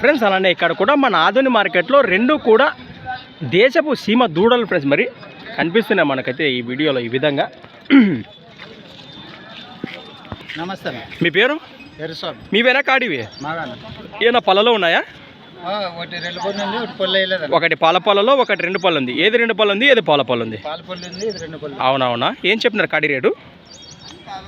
Friends అలానే ఇక్కడ కూడా మన ఆధునిక మార్కెట్లో రెండు కూడా దేశపు సీమ దూడలు ఫ్రెండ్స్ మరి కనిపిస్తున్నాయి మనకైతే ఈ వీడియోలో ఈ విధంగా. నమస్తే మీ పేరు? ఎరుస్వామి మీవేనా కాడివి ఏమైనా పొలలో ఉన్నాయా? ఒకటి రెండు పళ్ళు ఉంది ఒకటి పాల పొలలో ఒకటి రెండు పళ్ళు ఉంది. ఏది రెండు పళ్ళు ఉంది ఏది పాల పళ్ళు ఉంది? పాల పొల్లు ఉంది ఇది రెండు పళ్ళు అవునవునా? ఏం చెప్తున్నారు కాడి రేటు?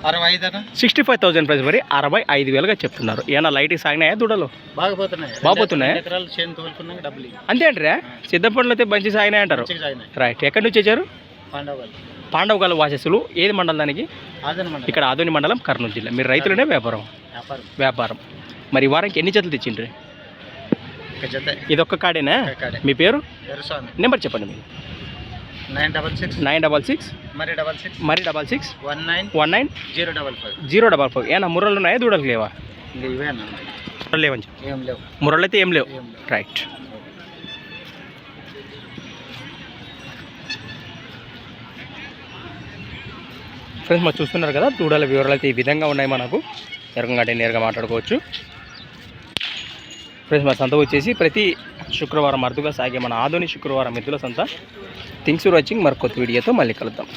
అరవై ఐదు అన్న సిక్స్టీ ఫైవ్ థౌసండ్ ప్రైస్ మరి అరవై ఐదు వేలుగా చెప్తున్నారు. ఏమైనా లైట్కి సాగినాయా దూడలు? బాగా పోతున్నాయి. బాగా పోతున్నాయా? రెండు ఎకరాలు చేను తోలుకున్నాక డబ్బులు ఇవి. అంతే అంటారా? సిద్ధపండ్లు అయితే మంచి సాగినాయి అంటారు. రైట్ ఎక్కడి నుంచి వచ్చారు? పాండవగల. వాసస్సులు. ఏది మండలం దానికి? ఇక్కడ ఆదోని మండలం కర్నూలు జిల్లా. మీరు రైతులనే వ్యాపారం. వ్యాపారం. మరి వారానికి ఎన్ని జతలు తెచ్చిండ్రి? ఇది ఒక్క కాడేనా. మీ పేరు? నెంబర్ చెప్పండి మీరు. Nine double six. Nine double six. మరి డబల్ సిక్స్. మరి double six. One nine. One nine. Zero double five. Zero double five. ఏమన్నా ముర్రలు ఉన్నాయా దూడలు లేవా? లేవని చెప్పు. ముర్రలు అయితే ఏం లేవు. రైట్ ఫ్రెండ్స్ మరి చూస్తున్నారు కదా దూడల వివరాలు అయితే ఈ విధంగా ఉన్నాయి మనకు. అంటే నేరుగా మాట్లాడుకోవచ్చు. ఫ్రెండ్స్ మా సంత వచ్చేసి ప్రతి శుక్రవారం అరుదుగా సాగే మన ఆధుని శుక్రవారం మిత్రుల సంత. థింగ్స్ ఫర్ వాచింగ్ మరి కొత్త వీడియోతో మళ్ళీ కలుద్దాం.